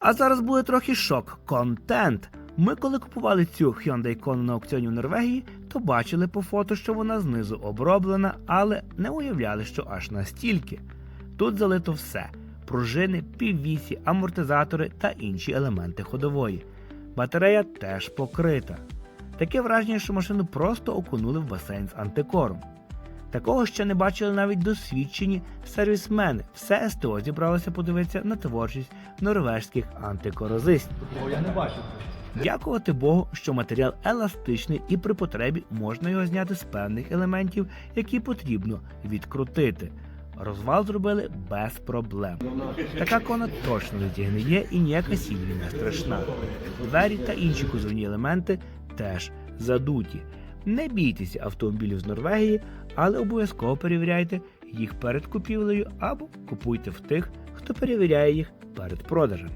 А зараз буде трохи шок. Контент. Ми, коли купували цю Hyundai Kona на аукціоні в Норвегії, то бачили по фото, що вона знизу оброблена, але не уявляли, що аж настільки. Тут залито все: пружини, піввісі, амортизатори та інші елементи ходової. Батарея теж покрита. Таке враження, що машину просто окунули в басейн з антикором. Такого ще не бачили навіть досвідчені сервісмени. Все СТО зібралося подивитися на творчість норвежських антикорозистів. Я не бачив. Дякувати Богу, що матеріал еластичний і при потребі можна його зняти з певних елементів, які потрібно відкрутити. Розвал зробили без проблем. Така кона точно не зігниє і ніяка сіль не страшна. Двері та інші кузовні елементи теж задуті. Не бійтеся автомобілів з Норвегії, але обов'язково перевіряйте їх перед купівлею або купуйте в тих, хто перевіряє їх перед продажем.